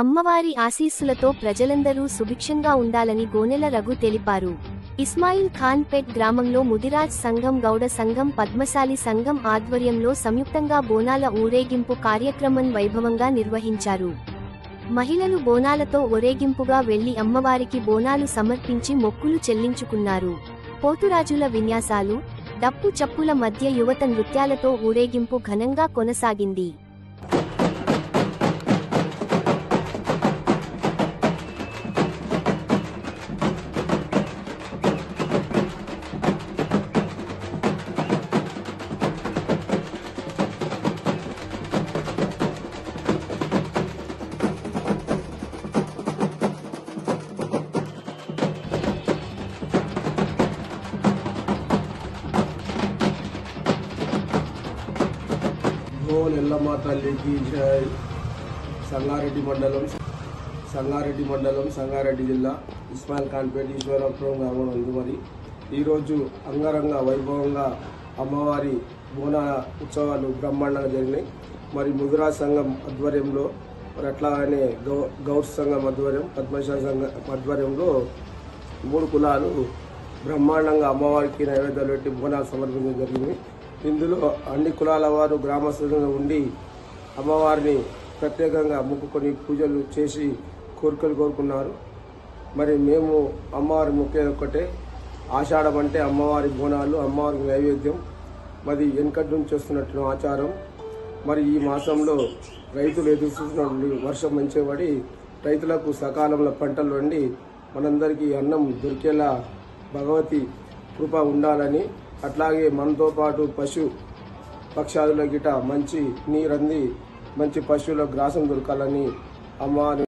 అమ్మవారి ఆశీస్సులతో ప్రజలందరూ సుభిక్షంగా ఉండాలని గోనెల రఘు తెలిపారు. ఇస్మాయిల్ ఖాన్ పేట్ గ్రామంలో ముదిరాజ్ సంఘం గౌడ సంఘం పద్మశాలి సంఘం ఆధ్వర్యంలో సంయుక్తంగా బోనాల ఊరేగింపు కార్యక్రమం వైభవంగా నిర్వహించారు. మహిళలు బోనాలతో ఊరేగింపుగా వెళ్ళి అమ్మవారికి బోనాలు సమర్పించి మొక్కులు చెల్లించుకున్నారు. పోతురాజుల విన్యాసాలు డప్పు చప్పుల మధ్య యువత నృత్యాలతో ఊరేగింపు ఘనంగా కొనసాగింది. గోల్ ఎల్లమ్మ తల్లికి సంగారెడ్డి మండలం సంగారెడ్డి మండలం సంగారెడ్డి జిల్లా ఇస్మాయిల్ ఖాన్పేట ఈశ్వరపురం గ్రామం ఉంది మరి. ఈరోజు అంగరంగ వైభవంగా అమ్మవారి బోన ఉత్సవాలు బ్రహ్మాండంగా జరిగినాయి. మరి ముదురా సంఘం ఆధ్వర్యంలో మరి అట్లాగనే గౌ గౌడ్ సంఘం ఆధ్వర్యం పద్మశాల సంఘం ఆధ్వర్యంలో మూడు కులాలు బ్రహ్మాండంగా అమ్మవారికి నైవేద్యాలు పెట్టి బోనాలు సమర్పించడం జరిగింది. ఇందులో అన్ని కులాల వారు గ్రామస్తులుగా ఉండి అమ్మవారిని ప్రత్యేకంగా మొక్కుకొని పూజలు చేసి కోరికలు కోరుకున్నారు. మరి మేము అమ్మవారి మొక్కే ఒక్కటే ఆషాఢం అంటే అమ్మవారి బోనాలు అమ్మవారి నైవేద్యం మరి వెనకటి నుంచి వస్తున్నట్లు ఆచారం. మరి ఈ మాసంలో రైతులు ఎదురు వర్షం మంచిగా పడి రైతులకు సకాలంలో పంటలు వండి మనందరికీ అన్నం దొరికేలా భగవతి కృప ఉండాలని అట్లాగే మనతో పాటు పశు పక్షాదుల గిట మంచి నీరంది మంచి పశువుల గ్రాసం దొరకాలని అమ్మవారి